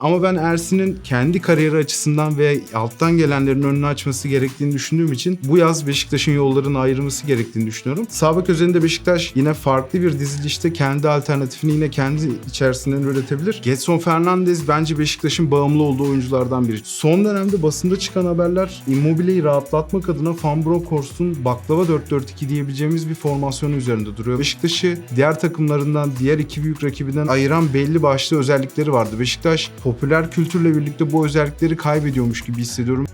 Ama ben Ersin'in kendi kariyeri açısından ve alttan gelenlerin önünü açması gerektiğini düşündüğüm için bu yaz Beşiktaş'ın yollarını ayırması gerektiğini düşünüyorum. Sabık özelinde Beşiktaş yine farklı bir dizilişte kendi alternatifini yine kendi içerisinden üretebilir. Getson Fernandez bence Beşiktaş'ın bağımlı olduğu oyunculardan biri. Son dönemde basında çıkan haberler Immobile'yi rahatlatmak adına Van Bronckhorst'un baklava 4-4-2 diyebileceğimiz bir formasyonu üzerinde duruyor. Beşiktaş'ı diğer takımlarından, diğer iki büyük rakibinden ayıran belli başlı özellikleri vardı. Beşiktaş popüler kültürle birlikte bu özellikleri kaybediyormuş gibi hissediyorum.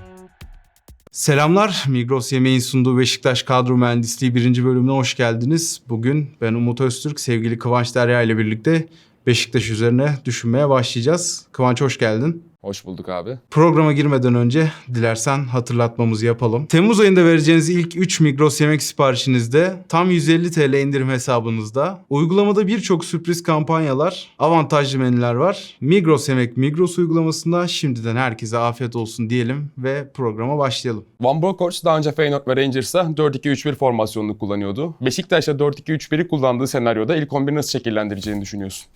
Selamlar. Migros Yemeğin sunduğu Beşiktaş Kadro Mühendisliği birinci bölümüne hoş geldiniz. Bugün ben Umut Öztürk, sevgili Kıvanç Derya ile birlikte Beşiktaş üzerine düşünmeye başlayacağız. Kıvanç hoş geldin. Hoş bulduk abi. Programa girmeden önce dilersen hatırlatmamızı yapalım. Temmuz ayında vereceğiniz ilk 3 Migros yemek siparişinizde tam 150 TL indirim hesabınızda. Uygulamada birçok sürpriz kampanyalar, avantajlı menüler var. Migros Yemek Migros uygulamasında şimdiden herkese afiyet olsun diyelim ve programa başlayalım. Van Bronckhorst daha önce Feyenoord ve Rangers'a 4-2-3-1 formasyonunu kullanıyordu. Beşiktaş'ta 4-2-3-1'i kullandığı senaryoda ilk 11 nasıl şekillendireceğini düşünüyorsun?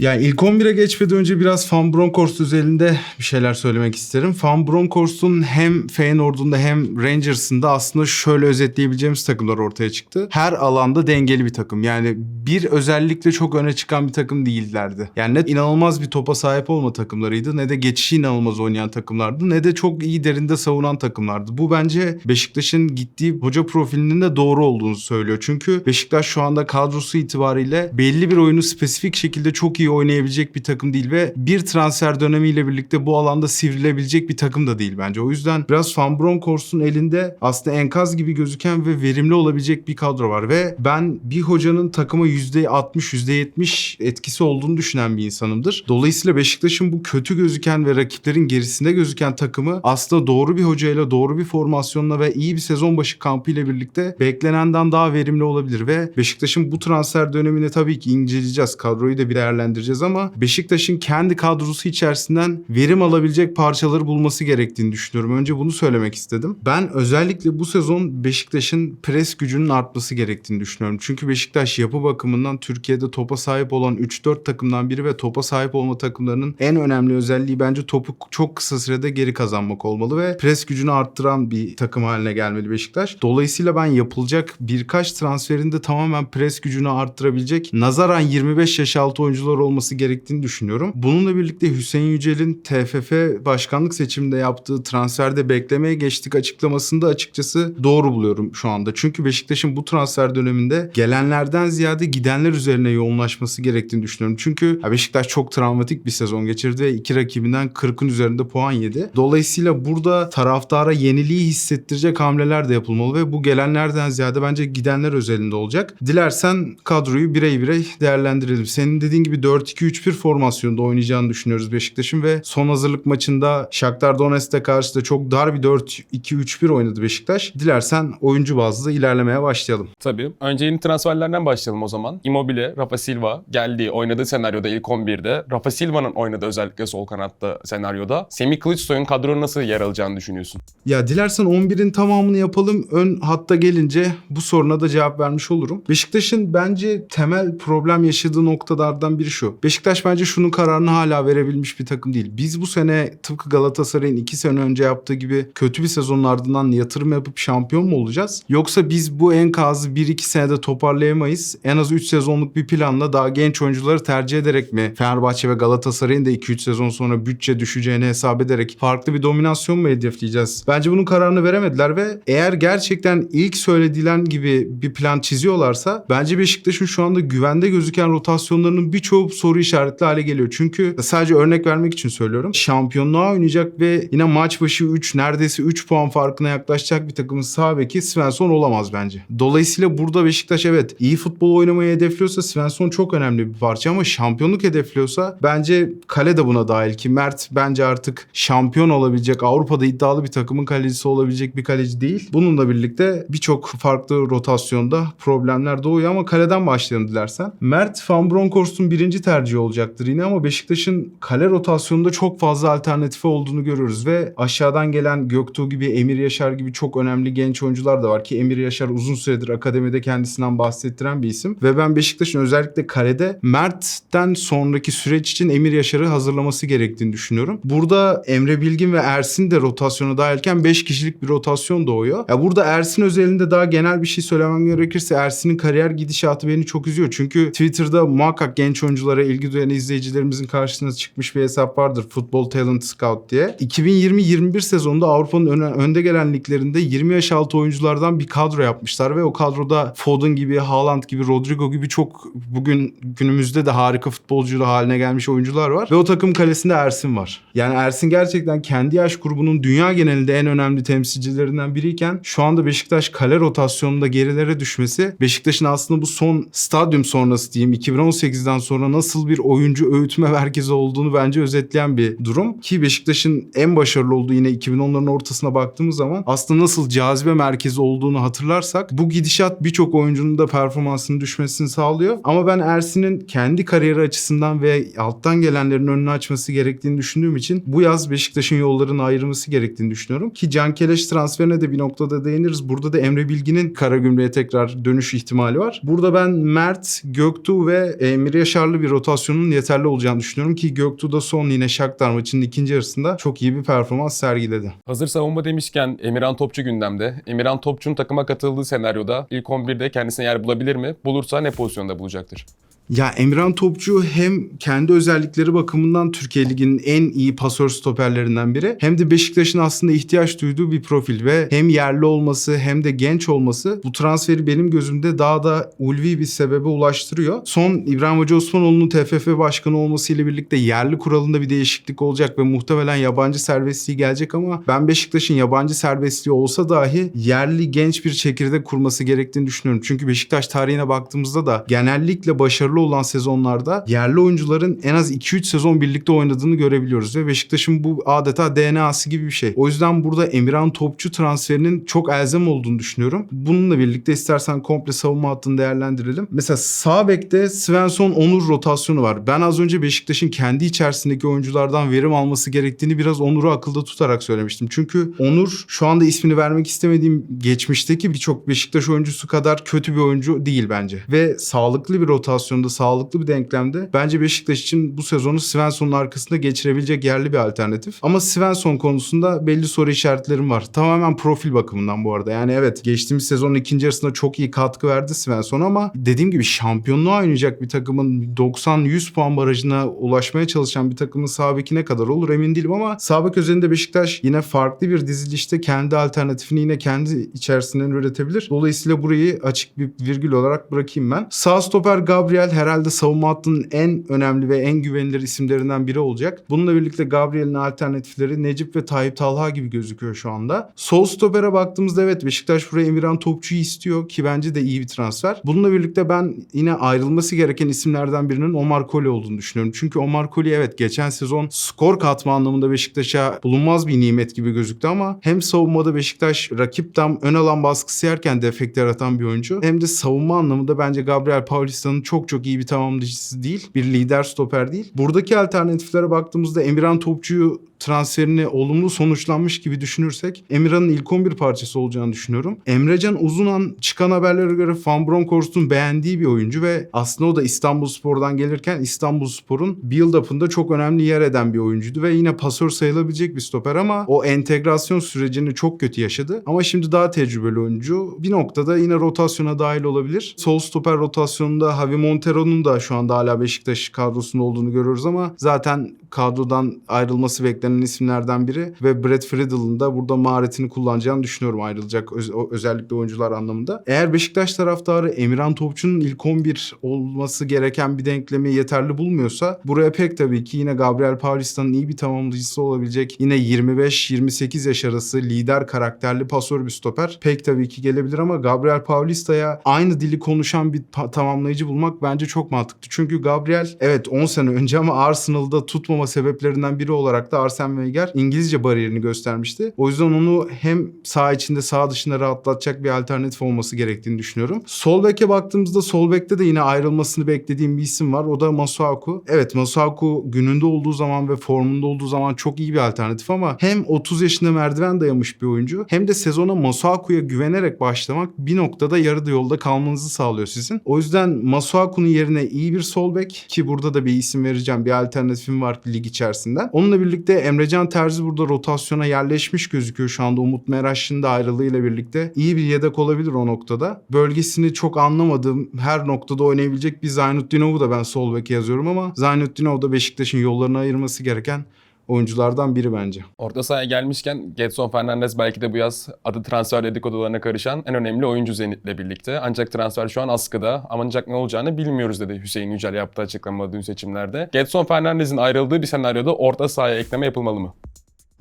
Yani ilk 11'e geçmeden önce biraz Van Bronckhorst özelinde bir şeyler söylemek isterim. Van Bronckhorst'un hem Feyenoord'un da hem Rangers'ın da aslında şöyle özetleyebileceğimiz takımlar ortaya çıktı. Her alanda dengeli bir takım. Yani bir özellikle çok öne çıkan bir takım değillerdi. Yani ne inanılmaz bir topa sahip olma takımlarıydı ne de geçişi inanılmaz oynayan takımlardı ne de çok iyi derinde savunan takımlardı. Bu bence Beşiktaş'ın gittiği hoca profilinin de doğru olduğunu söylüyor. Çünkü Beşiktaş şu anda kadrosu itibariyle belli bir oyunu spesifik şekilde çok iyi oynayabilecek bir takım değil ve bir transfer dönemiyle birlikte bu alanda sivrilebilecek bir takım da değil bence. O yüzden biraz Van Bronckhorst'un elinde aslında enkaz gibi gözüken ve verimli olabilecek bir kadro var ve ben bir hocanın takıma %60, %70 etkisi olduğunu düşünen bir insanımdır. Dolayısıyla Beşiktaş'ın bu kötü gözüken ve rakiplerin gerisinde gözüken takımı aslında doğru bir hocayla, doğru bir formasyonla ve iyi bir sezon başı kampı ile birlikte beklenenden daha verimli olabilir ve Beşiktaş'ın bu transfer dönemini tabii ki inceleyeceğiz. Kadroyu da bir değerlendireceğiz ama Beşiktaş'ın kendi kadrosu içerisinden verim alabilecek parçaları bulması gerektiğini düşünüyorum. Önce bunu söylemek istedim. Ben özellikle bu sezon Beşiktaş'ın pres gücünün artması gerektiğini düşünüyorum. Çünkü Beşiktaş yapı bakımından Türkiye'de topa sahip olan 3-4 takımdan biri ve topa sahip olma takımlarının en önemli özelliği bence topu çok kısa sürede geri kazanmak olmalı ve pres gücünü arttıran bir takım haline gelmeli Beşiktaş. Dolayısıyla ben yapılacak birkaç transferinde tamamen pres gücünü arttırabilecek nazaran 25 yaş altı oyuncular olması gerektiğini düşünüyorum. Bununla birlikte Hüseyin Yücel'in TFF başkanlık seçiminde yaptığı transferde beklemeye geçtik açıklamasında açıkçası doğru buluyorum şu anda. Çünkü Beşiktaş'ın bu transfer döneminde gelenlerden ziyade gidenler üzerine yoğunlaşması gerektiğini düşünüyorum. Çünkü Beşiktaş çok travmatik bir sezon geçirdi ve iki rakibinden 40'ın üzerinde puan yedi. Dolayısıyla burada taraftara yeniliği hissettirecek hamleler de yapılmalı ve bu gelenlerden ziyade bence gidenler özelinde olacak. Dilersen kadroyu birey birey değerlendirelim. Senin dediğin gibi 4-2-3-1 formasyonda oynayacağını düşünüyoruz Beşiktaş'ın ve son hazırlık maçında Shakhtar Donetsk'e karşı da çok dar bir 4-2-3-1 oynadı Beşiktaş. Dilersen oyuncu bazlı ilerlemeye başlayalım. Tabii. Önce yeni transferlerden başlayalım o zaman. Immobile, Rafa Silva geldiği, oynadığı senaryoda ilk 11'de. Rafa Silva'nın oynadığı özellikle sol kanatta senaryoda. Semih Kılıçsoy'un kadronun nasıl yer alacağını düşünüyorsun? Ya dilersen 11'in tamamını yapalım. Ön hatta gelince bu soruna da cevap vermiş olurum. Beşiktaş'ın bence temel problem yaşadığı noktalardan biri şu. Beşiktaş bence şunun kararını hala verebilmiş bir takım değil. Biz bu sene tıpkı Galatasaray'ın 2 sene önce yaptığı gibi kötü bir sezonun ardından yatırım yapıp şampiyon mu olacağız? Yoksa biz bu enkazı 1-2 senede toparlayamayız. En az 3 sezonluk bir planla daha genç oyuncuları tercih ederek mi Fenerbahçe ve Galatasaray'ın da 2-3 sezon sonra bütçe düşeceğini hesap ederek farklı bir dominasyon mu hedefleyeceğiz? Bence bunun kararını veremediler ve eğer gerçekten ilk söyledilen gibi bir plan çiziyorlarsa bence Beşiktaş'ın şu anda güvende gözüken rotasyonlarının birçoğu soru işaretli hale geliyor. Çünkü sadece örnek vermek için söylüyorum. Şampiyonluğa oynayacak ve yine maç başı 3 neredeyse 3 puan farkına yaklaşacak bir takımın sağ beki Svensson olamaz bence. Dolayısıyla burada Beşiktaş evet iyi futbol oynamayı hedefliyorsa Svensson çok önemli bir parça ama şampiyonluk hedefliyorsa bence kale de buna dahil ki Mert bence artık şampiyon olabilecek Avrupa'da iddialı bir takımın kalecisi olabilecek bir kaleci değil. Bununla birlikte birçok farklı rotasyonda problemler doğuyor ama kaleden başlayalım dilersen. Mert Van Bronckhorst'un birinci tercih olacaktır yine ama Beşiktaş'ın kale rotasyonunda çok fazla alternatifi olduğunu görüyoruz ve aşağıdan gelen Göktuğ gibi, Emir Yaşar gibi çok önemli genç oyuncular da var ki Emir Yaşar uzun süredir akademide kendisinden bahsettiren bir isim ve ben Beşiktaş'ın özellikle kalede Mert'ten sonraki süreç için Emir Yaşar'ı hazırlaması gerektiğini düşünüyorum. Burada Emre Bilgin ve Ersin de rotasyona dahilken 5 kişilik bir rotasyon doğuyor. Ya burada Ersin özelinde daha genel bir şey söylemem gerekirse Ersin'in kariyer gidişatı beni çok üzüyor. Çünkü Twitter'da muhakkak genç oyunculara ilgi duyan izleyicilerimizin karşısına çıkmış bir hesap vardır. Football Talent Scout diye. 2020-21 sezonunda Avrupa'nın önde gelen liglerinde 20 yaş altı oyunculardan bir kadro yapmışlar ve o kadroda Foden gibi, Haaland gibi, Rodrigo gibi çok bugün günümüzde de harika futbolcu haline gelmiş oyuncular var. Ve o takım kalesinde Ersin var. Yani Ersin gerçekten kendi yaş grubunun dünya genelinde en önemli temsilcilerinden biriyken şu anda Beşiktaş kale rotasyonunda gerilere düşmesi Beşiktaş'ın aslında bu son stadyum sonrası diyeyim 2018'den sonra nasıl bir oyuncu öğütme merkezi olduğunu bence özetleyen bir durum. Ki Beşiktaş'ın en başarılı olduğu yine 2010'ların ortasına baktığımız zaman aslında nasıl cazibe merkezi olduğunu hatırlarsak bu gidişat birçok oyuncunun da performansının düşmesini sağlıyor. Ama ben Ersin'in kendi kariyeri açısından ve alttan gelenlerin önünü açması gerektiğini düşündüğüm için bu yaz Beşiktaş'ın yollarını ayırması gerektiğini düşünüyorum. Ki Can Keleş transferine de bir noktada değiniriz. Burada da Emre Bilgin'in Karagümrük'e tekrar dönüş ihtimali var. Burada ben Mert, Göktuğ ve Emir Yaşarlı bir rotasyonun yeterli olacağını düşünüyorum ki Göktuğ da son yine Shakhtar maçının ikinci yarısında çok iyi bir performans sergiledi. Hazır savunma demişken Emirhan Topçu gündemde. Emirhan Topçu'nun takıma katıldığı senaryoda ilk 11'de kendisine yer bulabilir mi? Bulursa ne pozisyonda bulacaktır? Ya Emirhan Topçu hem kendi özellikleri bakımından Türkiye Ligi'nin en iyi pasör stoperlerinden biri hem de Beşiktaş'ın aslında ihtiyaç duyduğu bir profil ve hem yerli olması hem de genç olması bu transferi benim gözümde daha da ulvi bir sebebe ulaştırıyor. Son İbrahim Hoca Osmanoğlu'nun TFF başkanı olmasıyla birlikte yerli kuralında bir değişiklik olacak ve muhtemelen yabancı serbestliği gelecek ama ben Beşiktaş'ın yabancı serbestliği olsa dahi yerli genç bir çekirdek kurması gerektiğini düşünüyorum. Çünkü Beşiktaş tarihine baktığımızda da genellikle başarılı olan sezonlarda yerli oyuncuların en az 2-3 sezon birlikte oynadığını görebiliyoruz ve Beşiktaş'ın bu adeta DNA'sı gibi bir şey. O yüzden burada Emirhan Topçu transferinin çok elzem olduğunu düşünüyorum. Bununla birlikte istersen komple savunma hattını değerlendirelim. Mesela sağ bekte Svensson Onur rotasyonu var. Ben az önce Beşiktaş'ın kendi içerisindeki oyunculardan verim alması gerektiğini biraz Onur'u akılda tutarak söylemiştim. Çünkü Onur şu anda ismini vermek istemediğim geçmişteki birçok Beşiktaş oyuncusu kadar kötü bir oyuncu değil bence. Ve sağlıklı bir rotasyonda, sağlıklı bir denklemde bence Beşiktaş için bu sezonu Svensson'un arkasında geçirebilecek yerli bir alternatif. Ama Svensson konusunda belli soru işaretlerim var. Tamamen profil bakımından bu arada. Yani evet geçtiğimiz sezonun ikinci yarısında çok iyi katkı verdi Svensson ama dediğim gibi şampiyonluğa oynayacak bir takımın 90-100 puan barajına ulaşmaya çalışan bir takımın sağ beki ne kadar olur emin değilim ama sağ bek özelinde Beşiktaş yine farklı bir dizilişte kendi alternatifini yine kendi içerisinden üretebilir. Dolayısıyla burayı açık bir virgül olarak bırakayım ben. Sağ stoper Gabriel herhalde savunma hattının en önemli ve en güvenilir isimlerinden biri olacak. Bununla birlikte Gabriel'in alternatifleri Necip ve Tayyip Talha gibi gözüküyor şu anda. Sol stopere baktığımızda evet Beşiktaş buraya Emirhan Topçu'yu istiyor ki bence de iyi bir transfer. Bununla birlikte ben yine ayrılması gereken isimlerden birinin Omar Koli olduğunu düşünüyorum. Çünkü Omar Koli evet geçen sezon skor katma anlamında Beşiktaş'a bulunmaz bir nimet gibi gözüktü ama hem savunmada Beşiktaş rakipten ön alan baskısı yerken defekt yaratan bir oyuncu hem de savunma anlamında bence Gabriel Paulista'nın çok çok iyi bir tamamlayıcısı değil. Bir lider stoper değil. Buradaki alternatiflere baktığımızda Emirhan Topçu'yu transferini olumlu sonuçlanmış gibi düşünürsek Emirhan'ın ilk 11 parçası olacağını düşünüyorum. Emrecan Uzunan çıkan haberlere göre Van Bronckhorst'un beğendiği bir oyuncu ve aslında o da İstanbul Spor'dan gelirken İstanbul Spor'un build-up'ında çok önemli yer eden bir oyuncuydu ve yine pasör sayılabilecek bir stoper ama o entegrasyon sürecini çok kötü yaşadı. Ama şimdi daha tecrübeli oyuncu. Bir noktada yine rotasyona dahil olabilir. Sol stoper rotasyonunda Javi Montero'nun da şu anda hala Beşiktaş kadrosunda olduğunu görüyoruz ama zaten kadrodan ayrılması beklenen isimlerden biri ve Brad Friedel'ın da burada maharetini kullanacağını düşünüyorum ayrılacak öz- özellikle oyuncular anlamında. Eğer Beşiktaş taraftarı Emirhan Topçu'nun ilk 11 olması gereken bir denklemi yeterli bulmuyorsa buraya pek tabii ki yine Gabriel Paulista'nın iyi bir tamamlayıcısı olabilecek yine 25-28 yaş arası lider karakterli pasör bir stoper pek tabii ki gelebilir ama Gabriel Paulista'ya aynı dili konuşan bir tamamlayıcı bulmak bence çok mantıklı. Çünkü Gabriel evet 10 sene önce ama Arsenal'da tutmama sebeplerinden biri olarak da Arsenal Arsene Wenger İngilizce bariyerini göstermişti. O yüzden onu hem sağ içinde sağ dışında rahatlatacak bir alternatif olması gerektiğini düşünüyorum. Sol beke baktığımızda sol bekte de yine ayrılmasını beklediğim bir isim var. O da Masuaku. Evet Masuaku gününde olduğu zaman ve formunda olduğu zaman çok iyi bir alternatif ama hem 30 yaşında merdiven dayamış bir oyuncu hem de sezona Masuaku'ya güvenerek başlamak bir noktada yarıda yolda kalmanızı sağlıyor sizin. O yüzden Masuaku'nun yerine iyi bir sol bek ki burada da bir isim vereceğim. Bir alternatifim var lig içerisinden. Onunla birlikte Emrecan Terzi burada rotasyona yerleşmiş gözüküyor şu anda Umut Meraş'ın da ayrılığıyla birlikte. iyi bir yedek olabilir o noktada. Bölgesini çok anlamadığım her noktada oynayabilecek bir Zaynutdinov'u da ben sol beke yazıyorum ama Zaynutdinov da Beşiktaş'ın yollarını ayırması gereken oyunculardan biri bence. Orta sahaya gelmişken Getson Fernandes belki de bu yaz adı transfer dedikodularına karışan en önemli oyuncu Zenit'le birlikte. Ancak transfer şu an askıda. Ancak ne olacağını bilmiyoruz dedi Hüseyin Yücel yaptığı açıklamada dün seçimlerde. Getson Fernandes'in ayrıldığı bir senaryoda orta sahaya ekleme yapılmalı mı?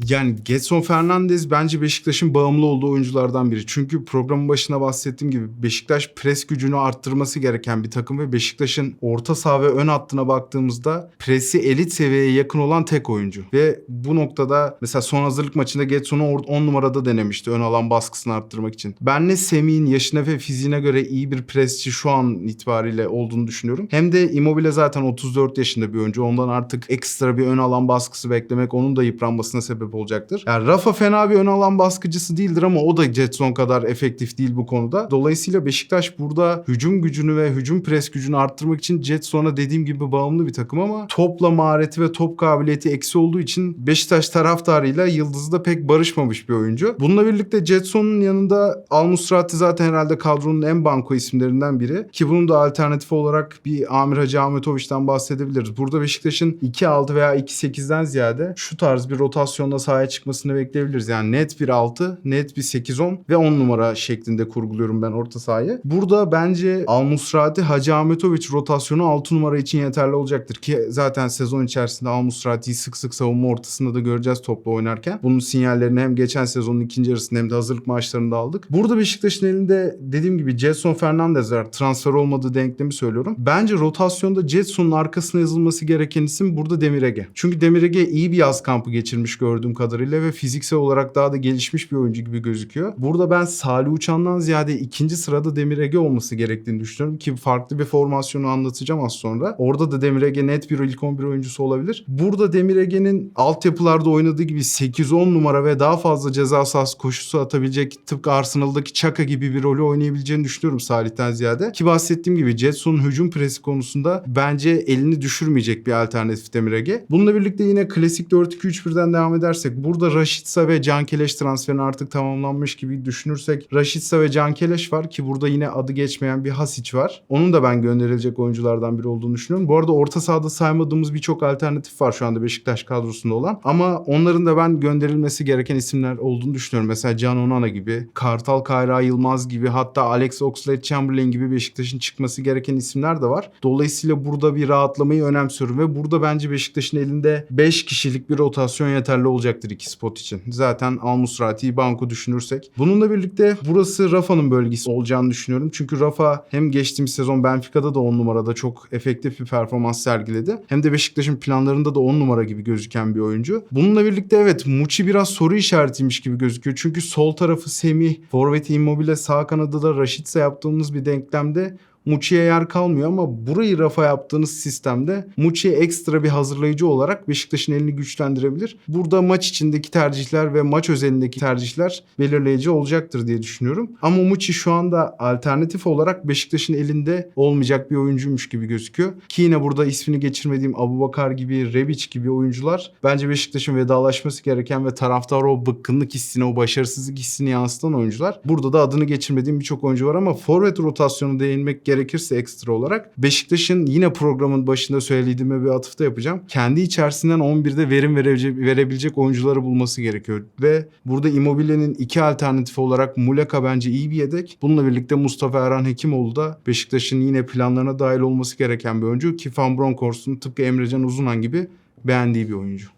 Yani Getson Fernandez bence Beşiktaş'ın bağımlı olduğu oyunculardan biri. Çünkü programın başına bahsettiğim gibi Beşiktaş pres gücünü arttırması gereken bir takım ve Beşiktaş'ın orta saha ve ön hattına baktığımızda presi elit seviyeye yakın olan tek oyuncu. Ve bu noktada mesela son hazırlık maçında Getson'u 10 numarada denemişti ön alan baskısını arttırmak için. Ben ne Semih'in yaşına ve fiziğine göre iyi bir presçi şu an itibariyle olduğunu düşünüyorum. Hem de Immobile zaten 34 yaşında bir oyuncu. Ondan artık ekstra bir ön alan baskısı beklemek onun da yıpranmasına sebep olacaktır. Yani Rafa fena bir ön alan baskıcısı değildir ama o da Jetson kadar efektif değil bu konuda. Dolayısıyla Beşiktaş burada hücum gücünü ve hücum pres gücünü arttırmak için Jetson'a dediğim gibi bağımlı bir takım ama topla mahareti ve top kabiliyeti eksi olduğu için Beşiktaş taraftarıyla Yıldız'da pek barışmamış bir oyuncu. Bununla birlikte Jetson'un yanında Al Musrati zaten herhalde kadronun en banko isimlerinden biri. Ki bunun da alternatif olarak bir Amir Hacı Ahmetoviç'ten bahsedebiliriz. Burada Beşiktaş'ın 2-6 veya 2-8'den ziyade şu tarz bir rotasyonda sahaya çıkmasını bekleyebiliriz. Yani net bir 6, net bir 8-10 ve 10 numara şeklinde kurguluyorum ben orta sahayı. Burada bence Al Musrati Hacı Ahmetoviç rotasyonu 6 numara için yeterli olacaktır. Ki zaten sezon içerisinde Al Musrati'yi sık sık savunma ortasında da göreceğiz topla oynarken. Bunun sinyallerini hem geçen sezonun ikinci yarısında hem de hazırlık maçlarında aldık. Burada Beşiktaş'ın elinde dediğim gibi Jetson Fernandez var. Transfer olmadığı denklemi söylüyorum. Bence rotasyonda Jetson'un arkasına yazılması gereken isim burada Demir Ege. Çünkü Demir Ege iyi bir yaz kampı geçirmiş gördüğüm kadarıyla ve fiziksel olarak daha da gelişmiş bir oyuncu gibi gözüküyor. Burada ben Salih Uçan'dan ziyade ikinci sırada Demir Ege olması gerektiğini düşünüyorum ki farklı bir formasyonu anlatacağım az sonra. Orada da Demir Ege net bir ilk 11 oyuncusu olabilir. Burada Demir Ege'nin altyapılarda oynadığı gibi 8-10 numara ve daha fazla ceza sahası koşusu atabilecek tıpkı Arsenal'daki Çaka gibi bir rolü oynayabileceğini düşünüyorum Salih'ten ziyade. Ki bahsettiğim gibi Jetson'un hücum presi konusunda bence elini düşürmeyecek bir alternatif Demir Ege. Bununla birlikte yine klasik 4-2-3-1'den devam edersek burada Raşitsa ve Can Keleş transferini artık tamamlanmış gibi düşünürsek Raşitsa ve Can Keleş var ki burada yine adı geçmeyen bir Hasic var. Onun da ben gönderilecek oyunculardan biri olduğunu düşünüyorum. Bu arada orta sahada saymadığımız birçok alternatif var şu anda Beşiktaş kadrosunda olan. Ama onların da ben gönderilmesi gereken isimler olduğunu düşünüyorum. Mesela Can Onana gibi, Kartal Kayra Yılmaz gibi hatta Alex Oxlade-Chamberlain gibi Beşiktaş'ın çıkması gereken isimler de var. Dolayısıyla burada bir rahatlamayı önemsiyorum ve burada bence Beşiktaş'ın elinde 5 kişilik bir rotasyon yeterli olacaktır iki spot için. Zaten Al Musrati'yi banko düşünürsek. Bununla birlikte burası Rafa'nın bölgesi olacağını düşünüyorum. Çünkü Rafa hem geçtiğimiz sezon Benfica'da da 10 numarada çok efektif bir performans sergiledi. Hem de Beşiktaş'ın planlarında da 10 numara gibi gözüken bir oyuncu. Bununla birlikte evet Muçi biraz soru işaretiymiş gibi gözüküyor. Çünkü sol tarafı Semih, Forvet Immobile, sağ kanadı da Raşitse yaptığımız bir denklemde Muçi'ye yer kalmıyor ama burayı rafa yaptığınız sistemde Muçi'ye ekstra bir hazırlayıcı olarak Beşiktaş'ın elini güçlendirebilir. Burada maç içindeki tercihler ve maç özelindeki tercihler belirleyici olacaktır diye düşünüyorum. Ama Muçi şu anda alternatif olarak Beşiktaş'ın elinde olmayacak bir oyuncuymuş gibi gözüküyor. Ki yine burada ismini geçirmediğim Abubakar gibi, Rebic gibi oyuncular bence Beşiktaş'ın vedalaşması gereken ve taraftar o bıkkınlık hissini, o başarısızlık hissini yansıtan oyuncular. Burada da adını geçirmediğim birçok oyuncu var ama forvet rotasyonu değinmek gerekirse ekstra olarak Beşiktaş'ın yine programın başında söylediğime bir atıfta yapacağım. Kendi içerisinden 11'de verim verebilecek, verebilecek oyuncuları bulması gerekiyor. Ve burada Immobile'nin iki alternatifi olarak Muleka bence iyi bir yedek. Bununla birlikte Mustafa Erhan Hekimoğlu da Beşiktaş'ın yine planlarına dahil olması gereken bir oyuncu. Ki Van Bronckhorst'un tıpkı Emrecan Uzunan gibi beğendiği bir oyuncu.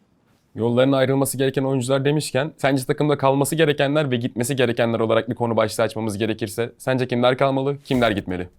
Yolların ayrılması gereken oyuncular demişken sence takımda kalması gerekenler ve gitmesi gerekenler olarak bir konu başlığı açmamız gerekirse sence kimler kalmalı, kimler gitmeli?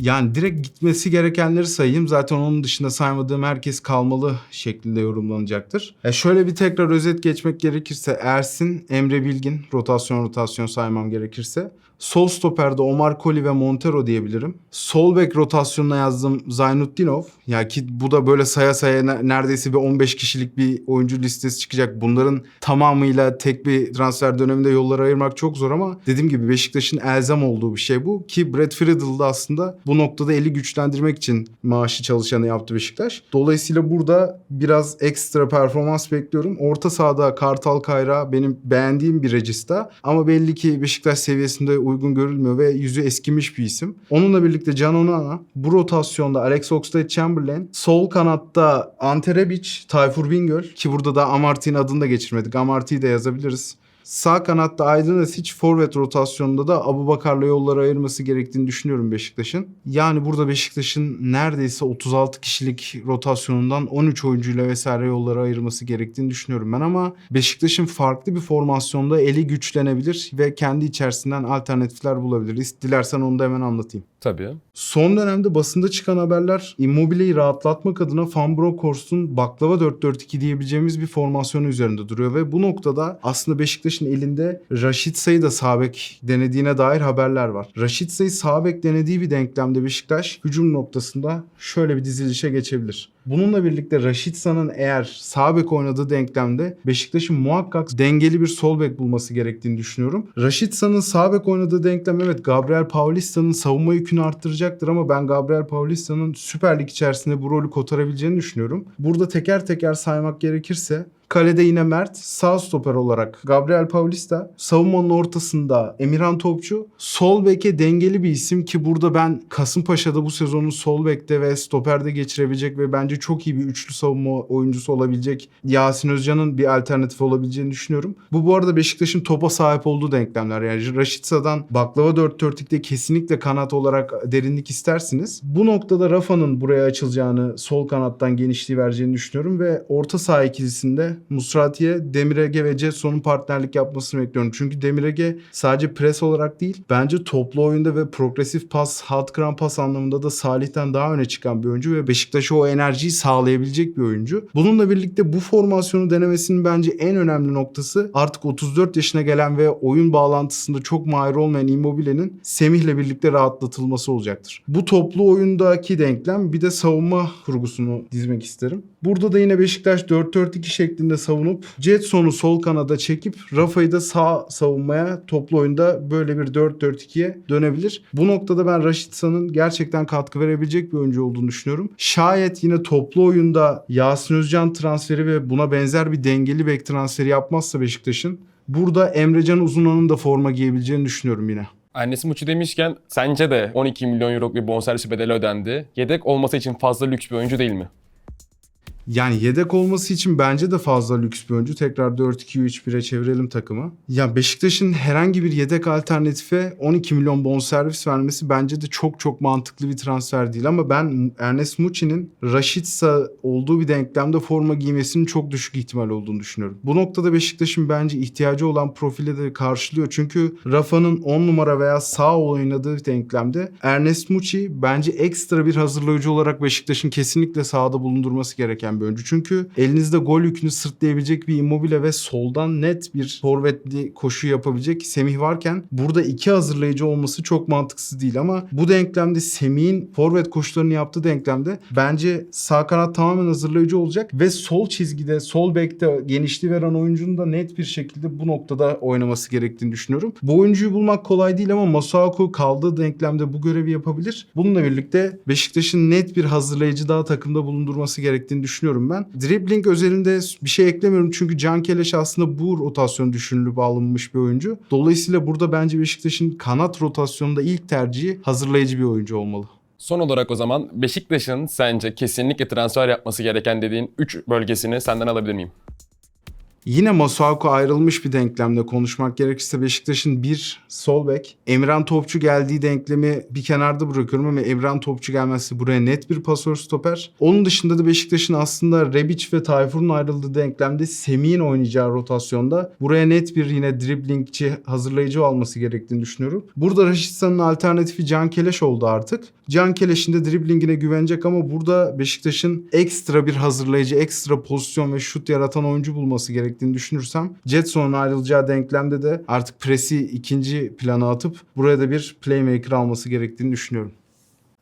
Yani direkt gitmesi gerekenleri sayayım. Zaten onun dışında saymadığım herkes kalmalı şeklinde yorumlanacaktır. E şöyle bir tekrar özet geçmek gerekirse Ersin, Emre Bilgin rotasyon rotasyon saymam gerekirse. Sol stoperde Omar Koli ve Montero diyebilirim. Sol bek rotasyonuna yazdığım Zaynutdinov. Ya ki bu da böyle saya saya ne- neredeyse bir 15 kişilik bir oyuncu listesi çıkacak. Bunların tamamıyla tek bir transfer döneminde yolları ayırmak çok zor ama dediğim gibi Beşiktaş'ın elzem olduğu bir şey bu. Ki Brad Friedel da aslında bu noktada eli güçlendirmek için maaşı çalışanı yaptı Beşiktaş. Dolayısıyla burada biraz ekstra performans bekliyorum. Orta sahada Kartal Kayra benim beğendiğim bir regista ama belli ki Beşiktaş seviyesinde uygun görülmüyor ve yüzü eskimiş bir isim. Onunla birlikte Can Onana, bu rotasyonda Alex Oxlade-Chamberlain, sol kanatta Ante Rebic, Tayfur Bingöl ki burada da Amarty'nin adını da geçirmedik. Amarty'yi de yazabiliriz. Sağ kanatta Aydın Esic, forvet rotasyonunda da Abubakar'la yolları ayırması gerektiğini düşünüyorum Beşiktaş'ın. Yani burada Beşiktaş'ın neredeyse 36 kişilik rotasyonundan 13 oyuncuyla vesaire yolları ayırması gerektiğini düşünüyorum ben ama Beşiktaş'ın farklı bir formasyonda eli güçlenebilir ve kendi içerisinden alternatifler bulabilir. Dilersen onu da hemen anlatayım. Tabii. Son dönemde basında çıkan haberler Immobile'yi rahatlatmak adına Van Bronckhorst'un baklava 4-4-2 diyebileceğimiz bir formasyonu üzerinde duruyor ve bu noktada aslında Beşiktaş'ın elinde Raşitsa'yı da sağ bek denediğine dair haberler var. Raşitsa'yı sağ bek denediği bir denklemde Beşiktaş hücum noktasında şöyle bir dizilişe geçebilir. Bununla birlikte Raşitsa'nın eğer sağ bek oynadığı denklemde Beşiktaş'ın muhakkak dengeli bir sol bek bulması gerektiğini düşünüyorum. Raşitsa'nın sağ bek oynadığı denklem evet Gabriel Paulista'nın savunma yükünü arttıracaktır ama ben Gabriel Paulista'nın Süper Lig içerisinde bu rolü kotarabileceğini düşünüyorum. Burada teker teker saymak gerekirse Kalede yine Mert, sağ stoper olarak Gabriel Paulista, savunmanın ortasında Emirhan Topçu, sol beke dengeli bir isim ki burada ben Kasımpaşa'da bu sezonu sol bekte ve stoperde geçirebilecek ve bence çok iyi bir üçlü savunma oyuncusu olabilecek Yasin Özcan'ın bir alternatif olabileceğini düşünüyorum. Bu bu arada Beşiktaş'ın topa sahip olduğu denklemler. Yani Raşitsa'dan baklava 4-4'lükte kesinlikle kanat olarak derinlik istersiniz. Bu noktada Rafa'nın buraya açılacağını, sol kanattan genişliği vereceğini düşünüyorum ve orta saha ikilisinde Musrati'ye Demirege ve Jetson'un partnerlik yapmasını bekliyorum. Çünkü Demirege sadece pres olarak değil bence toplu oyunda ve progresif pas, hard kıran pas anlamında da Salih'ten daha öne çıkan bir oyuncu ve Beşiktaş'a o enerjiyi sağlayabilecek bir oyuncu. Bununla birlikte bu formasyonu denemesinin bence en önemli noktası artık 34 yaşına gelen ve oyun bağlantısında çok mahir olmayan Immobile'nin Semih'le birlikte rahatlatılması olacaktır. Bu toplu oyundaki denklem bir de savunma kurgusunu dizmek isterim. Burada da yine Beşiktaş 4-4-2 şeklinde savunup Jetson'u sol kanada çekip Rafa'yı da sağ savunmaya toplu oyunda böyle bir 4-4-2'ye dönebilir. Bu noktada ben Raşitsa'nın gerçekten katkı verebilecek bir oyuncu olduğunu düşünüyorum. Şayet yine toplu oyunda Yasin Özcan transferi ve buna benzer bir dengeli bek transferi yapmazsa Beşiktaş'ın burada Emrecan Uzunan'ın da forma giyebileceğini düşünüyorum yine. Annesi Muçi demişken sence de 12 milyon euro bir bonservis bedeli ödendi. Yedek olması için fazla lüks bir oyuncu değil mi? Yani yedek olması için bence de fazla lüks bir oyuncu. Tekrar 4-2-3-1'e çevirelim takımı. Ya Beşiktaş'ın herhangi bir yedek alternatife 12 milyon bonservis vermesi bence de çok çok mantıklı bir transfer değil. Ama ben Ernest Muçi'nin Raşitsa olduğu bir denklemde forma giymesinin çok düşük ihtimal olduğunu düşünüyorum. Bu noktada Beşiktaş'ın bence ihtiyacı olan profile de karşılıyor. Çünkü Rafa'nın 10 numara veya sağ oynadığı denklemde Ernest Muçi bence ekstra bir hazırlayıcı olarak Beşiktaş'ın kesinlikle sahada bulundurması gereken bir oyuncu. Çünkü elinizde gol yükünü sırtlayabilecek bir immobile ve soldan net bir forvetli koşu yapabilecek Semih varken burada iki hazırlayıcı olması çok mantıksız değil ama bu denklemde Semih'in forvet koşularını yaptığı denklemde bence sağ kanat tamamen hazırlayıcı olacak ve sol çizgide, sol bekte genişliği veren oyuncunun da net bir şekilde bu noktada oynaması gerektiğini düşünüyorum. Bu oyuncuyu bulmak kolay değil ama Masuaku kaldığı denklemde bu görevi yapabilir. Bununla birlikte Beşiktaş'ın net bir hazırlayıcı daha takımda bulundurması gerektiğini düşünüyorum ben. Dribbling özelinde bir şey eklemiyorum çünkü Can Keleş aslında bu rotasyon düşünülüp alınmış bir oyuncu. Dolayısıyla burada bence Beşiktaş'ın kanat rotasyonunda ilk tercihi hazırlayıcı bir oyuncu olmalı. Son olarak o zaman Beşiktaş'ın sence kesinlikle transfer yapması gereken dediğin 3 bölgesini senden alabilir miyim? Yine Masuaku ayrılmış bir denklemde konuşmak gerekirse Beşiktaş'ın bir sol bek. Emran Topçu geldiği denklemi bir kenarda bırakıyorum ama Emran Topçu gelmezse buraya net bir pasör stoper. Onun dışında da Beşiktaş'ın aslında Rebic ve Tayfur'un ayrıldığı denklemde Semih'in oynayacağı rotasyonda buraya net bir yine driblingçi hazırlayıcı olması gerektiğini düşünüyorum. Burada Raşitsa'nın alternatifi Can Keleş oldu artık. Can Keleş'in de driblingine güvenecek ama burada Beşiktaş'ın ekstra bir hazırlayıcı, ekstra pozisyon ve şut yaratan oyuncu bulması gerektiğini düşünürsem Jetson'un ayrılacağı denklemde de artık presi ikinci plana atıp buraya da bir playmaker alması gerektiğini düşünüyorum.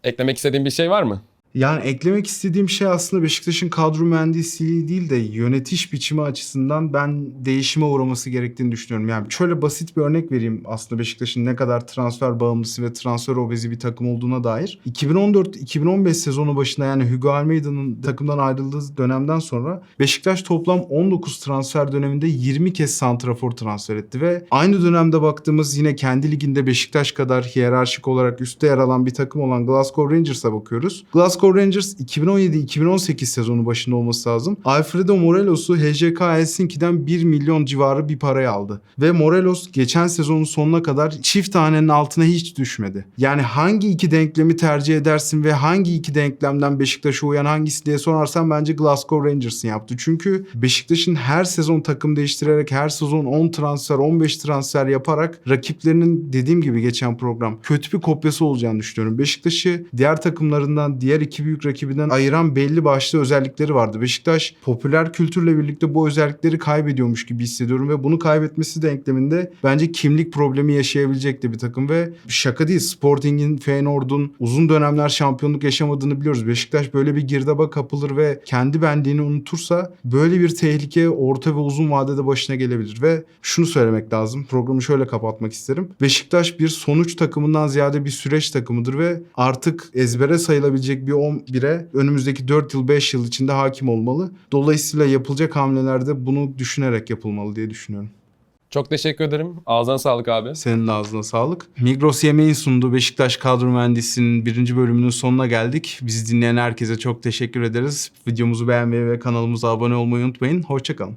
Eklemek istediğin bir şey var mı? Yani eklemek istediğim şey aslında Beşiktaş'ın kadro mühendisliği değil de yönetiş biçimi açısından ben değişime uğraması gerektiğini düşünüyorum. Yani şöyle basit bir örnek vereyim aslında Beşiktaş'ın ne kadar transfer bağımlısı ve transfer obezi bir takım olduğuna dair. 2014-2015 sezonu başında yani Hugo Almeida'nın takımdan ayrıldığı dönemden sonra Beşiktaş toplam 19 transfer döneminde 20 kez santrafor transfer etti ve aynı dönemde baktığımız yine kendi liginde Beşiktaş kadar hiyerarşik olarak üstte yer alan bir takım olan Glasgow Rangers'a bakıyoruz. Glasgow Rangers 2017-2018 sezonu başında olması lazım. Alfredo Morelos'u HJK Helsinki'den 1 milyon civarı bir paraya aldı. Ve Morelos geçen sezonun sonuna kadar çift tanenin altına hiç düşmedi. Yani hangi iki denklemi tercih edersin ve hangi iki denklemden Beşiktaş'a uyan hangisi diye sorarsan bence Glasgow Rangers'ın yaptı. Çünkü Beşiktaş'ın her sezon takım değiştirerek her sezon 10 transfer 15 transfer yaparak rakiplerinin dediğim gibi geçen program kötü bir kopyası olacağını düşünüyorum. Beşiktaş'ı diğer takımlarından diğer iki büyük rakibinden ayıran belli başlı özellikleri vardı. Beşiktaş popüler kültürle birlikte bu özellikleri kaybediyormuş gibi hissediyorum ve bunu kaybetmesi denkleminde bence kimlik problemi yaşayabilecek de bir takım ve şaka değil Sporting'in, Feyenoord'un uzun dönemler şampiyonluk yaşamadığını biliyoruz. Beşiktaş böyle bir girdaba kapılır ve kendi benliğini unutursa böyle bir tehlike orta ve uzun vadede başına gelebilir ve şunu söylemek lazım. Programı şöyle kapatmak isterim. Beşiktaş bir sonuç takımından ziyade bir süreç takımıdır ve artık ezbere sayılabilecek bir 11'e önümüzdeki 4 yıl 5 yıl içinde hakim olmalı. Dolayısıyla yapılacak hamlelerde bunu düşünerek yapılmalı diye düşünüyorum. Çok teşekkür ederim. Ağzına sağlık abi. Senin de ağzına sağlık. Migros yemeğin sunduğu Beşiktaş Kadro Mühendisi'nin birinci bölümünün sonuna geldik. Bizi dinleyen herkese çok teşekkür ederiz. Videomuzu beğenmeyi ve kanalımıza abone olmayı unutmayın. Hoşçakalın.